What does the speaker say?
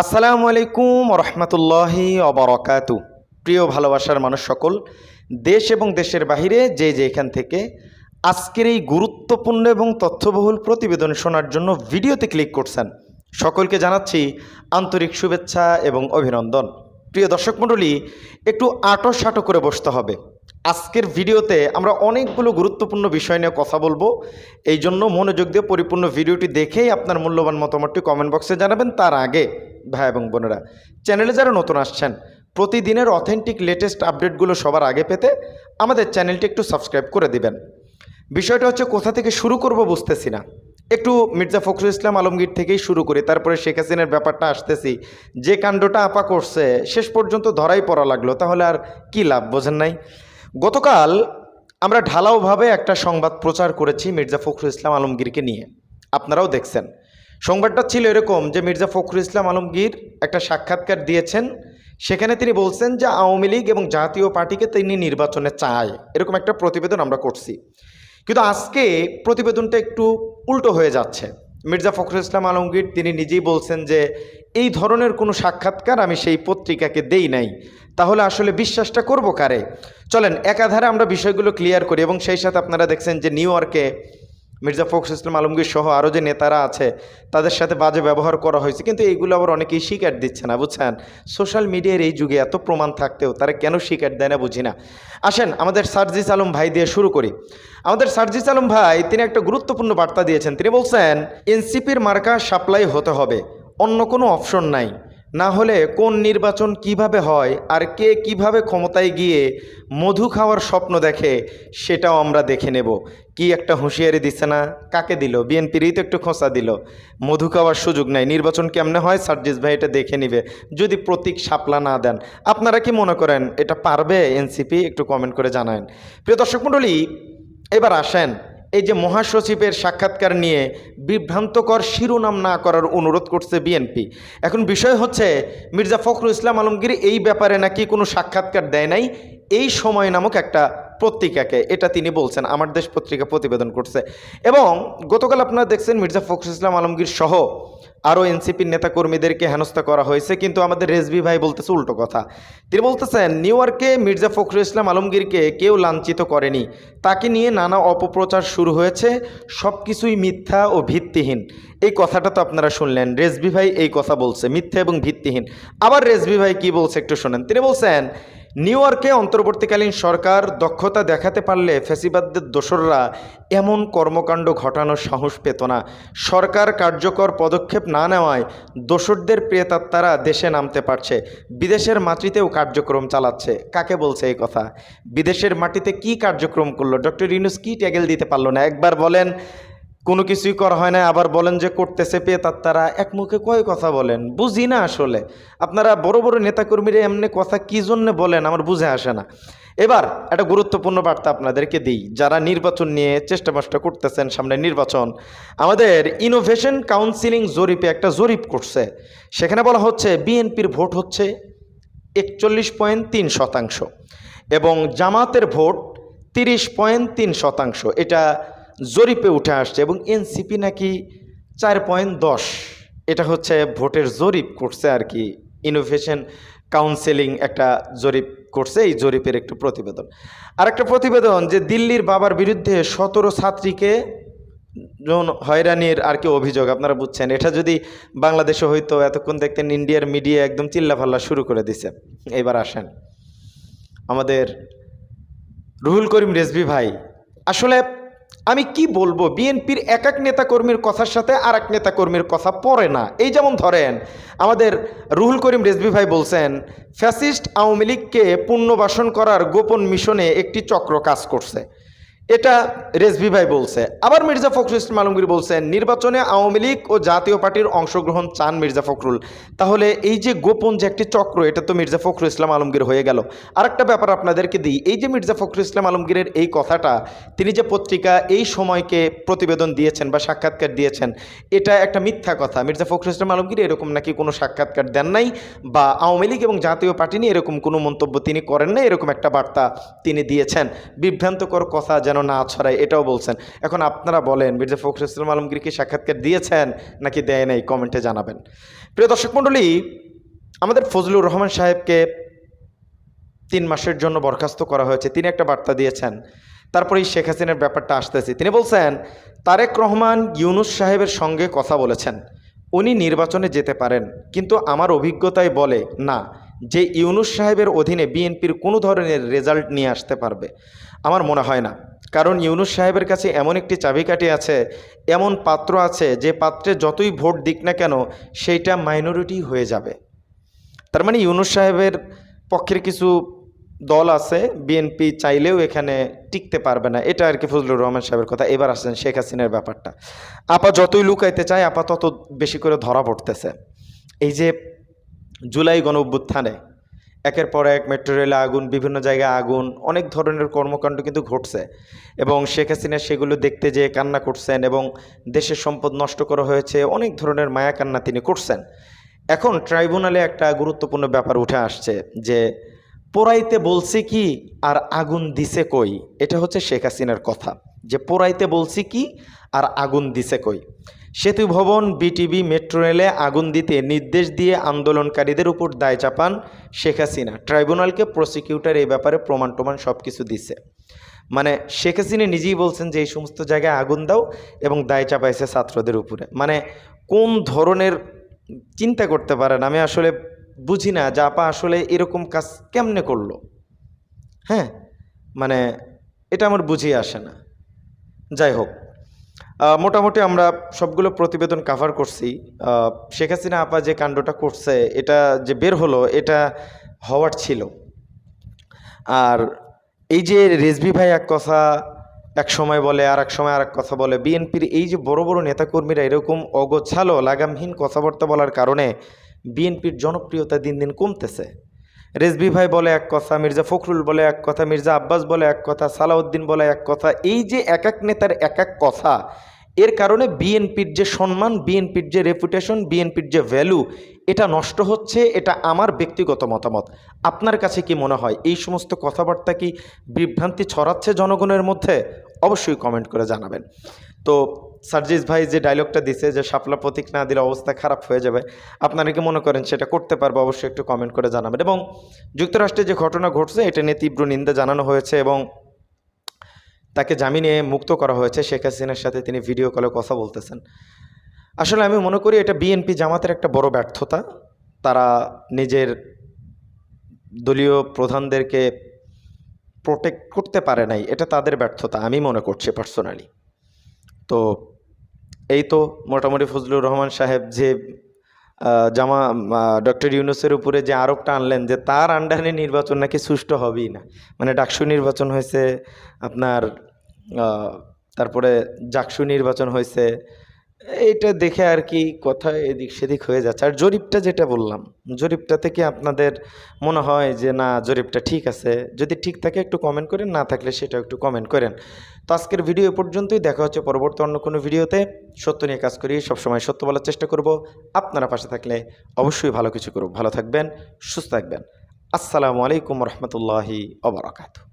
আসসালামু আলাইকুম রহমতুল্লাহি অবরকাতু প্রিয় ভালোবাসার মানুষ সকল, দেশ এবং দেশের বাহিরে যে যেখান থেকে আজকের এই গুরুত্বপূর্ণ এবং তথ্যবহুল প্রতিবেদন শোনার জন্য ভিডিওতে ক্লিক করছেন, সকলকে জানাচ্ছি আন্তরিক শুভেচ্ছা এবং অভিনন্দন। প্রিয় দর্শক মণ্ডলী, একটু আটো সাটো করে বসতে হবে। আজকের ভিডিওতে আমরা অনেকগুলো গুরুত্বপূর্ণ বিষয় নিয়ে কথা বলব। এই জন্য মনোযোগ দিয়ে পরিপূর্ণ ভিডিওটি দেখেই আপনার মূল্যবান মতামতটি কমেন্ট বক্সে জানাবেন। তার আগে ভাই এবং বোনেরা চ্যানেলে যারা নতুন আসছেন, প্রতিদিনের অথেন্টিক লেটেস্ট আপডেটগুলো সবার আগে পেতে আমাদের চ্যানেলটি একটু সাবস্ক্রাইব করে দিবেন। বিষয়টা হচ্ছে, কোথা থেকে শুরু করব বুঝতেছি না। একটু মির্জা ফখরুল ইসলাম আলমগীর থেকেই শুরু করি, তারপরে শেখ হাসিনার ব্যাপারটা আসতেছি। যে কাণ্ডটা আপা করছে, শেষ পর্যন্ত ধরাই পড়া লাগল, তাহলে আর কি লাভ, বোঝেন নাই? গতকাল আমরা ঢালাওভাবে একটা সংবাদ প্রচার করেছি মির্জা ফখরুল ইসলাম আলমগীরকে নিয়ে। আপনারাও দেখছেন। সংবাদটা ছিল এরকম যে মির্জা ফখরুল ইসলাম আলমগীর একটা সাক্ষাৎকার দিয়েছেন, সেখানে তিনি বলছেন যে আওয়ামী লীগ এবং জাতীয় পার্টিকে তিনি নির্বাচনে চায়। এরকম একটা প্রতিবেদন আমরা করছি। কিন্তু আজকে প্রতিবেদনটা একটু উল্টো হয়ে যাচ্ছে। মির্জা ফখরুল ইসলাম আলমগীর তিনি নিজেই বলছেন যে, এই ধরনের কোনো সাক্ষাৎকার আমি সেই পত্রিকাকে দেই নাই। তাহলে আসলে বিশ্বাসটা করব কারে? চলেন, একাধারে আমরা বিষয়গুলো ক্লিয়ার করি এবং সেই সাথে আপনারা দেখছেন যে নিউ ইয়র্কে মির্জা ফখরুল ইসলাম আলমগীর সহ আরও যে নেতারা আছে, তাদের সাথে বাজে ব্যবহার করা হয়েছে। কিন্তু এইগুলো আবার অনেকেই স্বীকার দিচ্ছে না, বুঝছেন? সোশ্যাল মিডিয়ার এই যুগে এত প্রমাণ থাকতেও তারা কেন স্বীকার দেয় না, বুঝি না? আসেন, আমাদের সার্জিস আলম ভাই দিয়ে শুরু করি। আমাদের সার্জিস আলম ভাই, তিনি একটা গুরুত্বপূর্ণ বার্তা দিয়েছেন। তিনি বলছেন, এনসিপির মার্কা সাপ্লাই হতে হবে, অন্য কোনো অপশন নাই। না হলে কোন নির্বাচন কীভাবে হয় আর কে কীভাবে ক্ষমতায় গিয়ে মধু খাওয়ার স্বপ্ন দেখে সেটাও আমরা দেখে নেব। কি একটা হুঁশিয়ারি দিচ্ছে না? কাকে দিল? বিএনপিরই তো একটু খোঁচা দিল। মধু খাওয়ার সুযোগ নাই। নির্বাচন কেমনে হয়? সার্জিস ভাই এটা দেখে নিবে। যদি প্রতীক সাপলা না দেন, আপনারা কি মনে করেন এটা পারবে? এনসিপি একটু কমেন্ট করে জানান প্রিয় দর্শক মণ্ডলী, এবার আসেন এই যে মহাসচিবের সাক্ষাৎকার নিয়ে বিভ্রান্তকর শিরোনাম না করার অনুরোধ করছে বিএনপি। এখন বিষয় হচ্ছে, মির্জা ফখরুল ইসলাম আলমগীর এই ব্যাপারে নাকি কোনো সাক্ষাৎকার দেয় নাই? এই সময় নামক একটা পত্রিকাকে, এটা তিনি বলছেন, আমার দেশ পত্রিকা প্রতিবেদন করছে। এবং গতকাল আপনারা দেখছেন মির্জা ফখরুল ইসলাম আলমগীর সহ আরও এনসিপির নেতাকর্মীদেরকে হেনস্থা করা হয়েছে, কিন্তু আমাদের রেজবি ভাই বলতেছে উল্টো কথা। তিনি বলতেছেন, নিউ ইয়র্কে মির্জা ফখরুল ইসলাম আলমগীরকে কেউ লাঞ্ছিত করেনি। তাকে নিয়ে নানা অপপ্রচার শুরু হয়েছে সব কিছুই মিথ্যা ও ভিত্তিহীন। এই কথাটা তো আপনারা শুনলেন। রেজবি ভাই এই কথা বলছে, মিথ্যা এবং ভিত্তিহীন। আবার রেজবি ভাই কি বলছে একটু শোনেন। তিনি বলছেন নিউ ইয়র্কে অন্তর্বর্তীকালীন সরকার দক্ষতা দেখাতে পারলে ফ্যাসিবাদদের দোসররা এমন কর্মকাণ্ড ঘটানোর সাহস পেত না। সরকার কার্যকর পদক্ষেপ না নেওয়ায় দোসরদের প্রিয়তাত্মারা দেশে নামতে পারছে। বিদেশের মাটিতেও কার্যক্রম চালাচ্ছে। কাকে বলছে এই কথা? বিদেশের মাটিতে কি কার্যক্রম করল? ডক্টর ইনুস কি ট্যাগেল দিতে পারল না? একবার বলেন কোনো কিছুই করা হয় না আবার বলেন যে করতেছে পেয়ে তার তারা এক মুখে কয় কথা বলেন? বুঝি না আসলে। আপনারা বড় বড় নেতাকর্মীরা এমনি কথা কী জন্যে বলেন আমার বুঝে আসে না। এবার একটা গুরুত্বপূর্ণ বার্তা আপনাদেরকে দিই। যারা নির্বাচন নিয়ে চেষ্টা করতেছেন সামনে নির্বাচন, আমাদের ইনোভেশন কাউন্সিলিং জরিপে একটা জরিপ করছে। সেখানে বলা হচ্ছে, বিএনপির ভোট হচ্ছে একচল্লিশ পয়েন্ট তিন শতাংশ এবং জামাতের ভোট তিরিশ পয়েন্ট তিন শতাংশ। এটা জরিপে উঠে আসছে এবং এনসিপি নাকি চার পয়েন্ট দশ। এটা হচ্ছে ভোটের জরিপ করছে আর কি। ইনোভেশন কাউন্সেলিং একটা জরিপ করছে, এই জরিপের একটু প্রতিবেদন। আর একটা প্রতিবেদন যে দিল্লির বাবার বিরুদ্ধে সতেরো ছাত্রীকে হয়রানির আর কি অভিযোগ, আপনারা বুঝছেন। এটা যদি বাংলাদেশে হয়তো এতক্ষণ দেখতেন ইন্ডিয়ার মিডিয়া একদম চিল্লাফাল্লা শুরু করে দিছে। এবার আসেন। আমাদের রুহুল করিম রেজবি ভাই, আসলে আমি কি বলব? বিএনপির এক এক নেতাকর্মীর কথার সাথে আর এক নেতাকর্মীর কথা পড়ে না। এই যেমন ধরেন, আমাদের রুহুল করিম রেজবি ভাই বলছেন, ফ্যাসিস্ট আওয়ামী লীগকে পুনর্বাসন করার গোপন মিশনে একটি চক্র কাজ করছে। এটা রেজভি ভাই বলছে। আবার মির্জা ফখরুল ইসলাম আলমগীর বলছেন নির্বাচনে আওয়ামী লীগ ও জাতীয় পার্টির অংশগ্রহণ চান মির্জা ফখরুল। তাহলে এই যে গোপন যে একটি চক্র, এটা তো মির্জা ফখরুল ইসলাম আলমগীর হয়ে গেল। আরেকটা ব্যাপার আপনাদেরকে দিই, এই যে মির্জা ফখরুল ইসলাম আলমগীরের এই কথাটা, তিনি যে পত্রিকা এই সময়কে প্রতিবেদন দিয়েছেন বা সাক্ষাৎকার দিয়েছেন, এটা একটা মিথ্যা কথা। মির্জা ফখরুল ইসলাম আলমগীর এরকম নাকি কোনো সাক্ষাৎকার দেন নাই বা আওয়ামী লীগ এবং জাতীয় পার্টি নিয়ে এরকম কোনো মন্তব্য তিনি করেন না এরকম একটা বার্তা তিনি দিয়েছেন। বিভ্রান্তকর কথা যেন যেন না ছড়ায়, এটাও বলছেন। এখন আপনারা বলেন, মির্জা ফখরুল ইসলাম আলমগীর কি সাক্ষাৎকার দিয়েছেন নাকি দেয় নাই, কমেন্টে জানাবেন। প্রিয় দর্শক মণ্ডলী, আমাদের ফজলুর রহমান সাহেবকে তিন মাসের জন্য বরখাস্ত করা হয়েছে। তিনি একটা বার্তা দিয়েছেন। তারপরেই শেখ হাসিনার ব্যাপারটা আসতেছি। তিনি বলছেন, তারেক রহমান ইউনুস সাহেবের সঙ্গে কথা বলেছেন। উনি নির্বাচনে যেতে পারেন, কিন্তু আমার অভিজ্ঞতায় বলে, না, যে ইউনুস সাহেবের অধীনে বিএনপির কোনো ধরনের রেজাল্ট নিয়ে আসতে পারবে। আমার মনে হয় না। কারণ ইউনুস সাহেবের কাছে এমন একটি চাবিকাঠি আছে, এমন পাত্র আছে যে পাত্রে যতই ভোট দিক না কেন সেইটা মাইনরিটি হয়ে যাবে। তার মানে ইউনুস সাহেবের পক্ষের কিছু দল আছে বিএনপি চাইলেও এখানে টিকতে পারবে না। এটা আর কি ফজলুর রহমান সাহেবের কথা। এবার আসছেন শেখ হাসিনার ব্যাপারটা। আপা যতই লুকাইতে চায়, আপা তত বেশি করে ধরা পড়তেছে। এই যে জুলাই গণ অভ্যুত্থানে একের পর এক মেট্রো রেলে আগুন, বিভিন্ন জায়গায় আগুন, অনেক ধরনের কর্মকাণ্ড কিন্তু ঘটছে। এবং শেখ হাসিনা সেগুলো দেখতে যেয়ে কান্না করছেন এবং দেশের সম্পদ নষ্ট করা হয়েছে, অনেক ধরনের মায়া কান্না তিনি করছেন। এখন ট্রাইব্যুনালে একটা গুরুত্বপূর্ণ ব্যাপার উঠে আসছে যে, পোড়াইতে বলছি কি আর আগুন দিছে কই? এটা হচ্ছে শেখ হাসিনার কথা। যে, পোড়াইতে বলছি কি আর আগুন দিছে কই? সেতু ভবন, বিটিভি, মেট্রো রেলে আগুন দিতে নির্দেশ দিয়ে আন্দোলনকারীদের উপর দায় চাপান শেখ হাসিনা। ট্রাইব্যুনালকে প্রসিকিউটর এই ব্যাপারে প্রমাণ টমাণ সব কিছু দিছে। মানে শেখ হাসিনা নিজেই বলছেন যে, এই সমস্ত জায়গায় আগুন দাও এবং দায় চাপাইছে ছাত্রদের উপরে। মানে কোন ধরনের চিন্তা করতে পারেন? আমি আসলে বুঝি না যে আপা আসলে এরকম কাজ কেমনে করল? হ্যাঁ? মানে এটা আমার বুঝিয়ে আসে না। যাই হোক মোটামুটি আমরা সবগুলো প্রতিবেদন কাভার করছি। শেখ হাসিনা আপা যে কাণ্ডটা করছে, এটা যে বের হলো, এটা হওয়ার ছিল। আর এই যে রেজবি ভাই এক কথা এক সময় বলে, আর এক সময় আর এক কথা বলে, বিএনপির এই যে বড় বড় নেতাকর্মীরা এরকম অগোছালো, লাগামহীন কথাবার্তা বলার কারণে বিএনপির জনপ্রিয়তা দিন দিন কমতেছে। রেজবি ভাই বলে এক কথা, মির্জা ফখরুল বলে এক কথা, মির্জা আব্বাস বলে এক কথা, সালাউদ্দিন বলে এক কথা। এই যে এক এক নেতার এক এক কথা, এর কারণে বিএনপির যে সম্মান, বিএনপির যে রেপুটেশন বিএনপির যে ভ্যালু এটা নষ্ট হচ্ছে, এটা আমার ব্যক্তিগত মতামত। আপনার কাছে কি মনে হয়? এই সমস্ত কথাবার্তা কি বিভ্রান্তি ছড়াচ্ছে জনগণের মধ্যে? অবশ্যই কমেন্ট করে জানাবেন। তো সার্জিস ভাই যে ডায়লগটা দিছে, যে শাপলা প্রতীক না দিলে অবস্থা খারাপ হয়ে যাবে, আপনারা কি মনে করেন সেটা করতে পারব? অবশ্যই একটু কমেন্ট করে জানাবেন। এবং যুক্তরাষ্ট্রে যে ঘটনা ঘটছে, এটা নিয়ে তীব্র নিন্দা জানানো হয়েছে এবং তাকে জামিনে মুক্ত করা হয়েছে। শেখ হাসিনার সাথে তিনি ভিডিও কলে কথা বলতেছেন। আসলে আমি মনে করি এটা বিএনপি জামাতের একটা বড় ব্যর্থতা। তারা নিজের দলীয় প্রধানদেরকে প্রোটেক্ট করতে পারে নাই, এটা তাদের ব্যর্থতা, আমি মনে করছি পার্সোনালি তো এই তো মোটামুটি ফজলুর রহমান সাহেব যে জামা ডক্টর ইউনুসের উপরে যে আরোপটা আনলেন যে তার আন্ডারে নির্বাচন নাকি সুষ্ঠু হবেই না। মানে ডাকসু নির্বাচন হয়েছে, আপনার তারপরে জাকসু নির্বাচন হয়েছে এইটা দেখে আর কি কথা এদিক সেদিক হয়ে যাচ্ছে। আর জরিপটা যেটা বললাম, জরিপটা থেকে আপনাদের মনে হয় যে, না, জরিপটা ঠিক আছে। যদি ঠিক থাকে একটু কমেন্ট করেন, না থাকলে সেটা একটু কমেন্ট করেন। তো আজকের ভিডিও পর্যন্তই, দেখা হচ্ছে পরবর্তী অন্য কোনো ভিডিওতে সত্য নিয়ে কাজ করি, সবসময় সত্য বলার চেষ্টা করব। আপনারা পাশে থাকলে অবশ্যই ভালো কিছু করব ভালো থাকবেন, সুস্থ থাকবেন। আসসালামু আলাইকুম রহমতুল্লাহি অবরাকাতু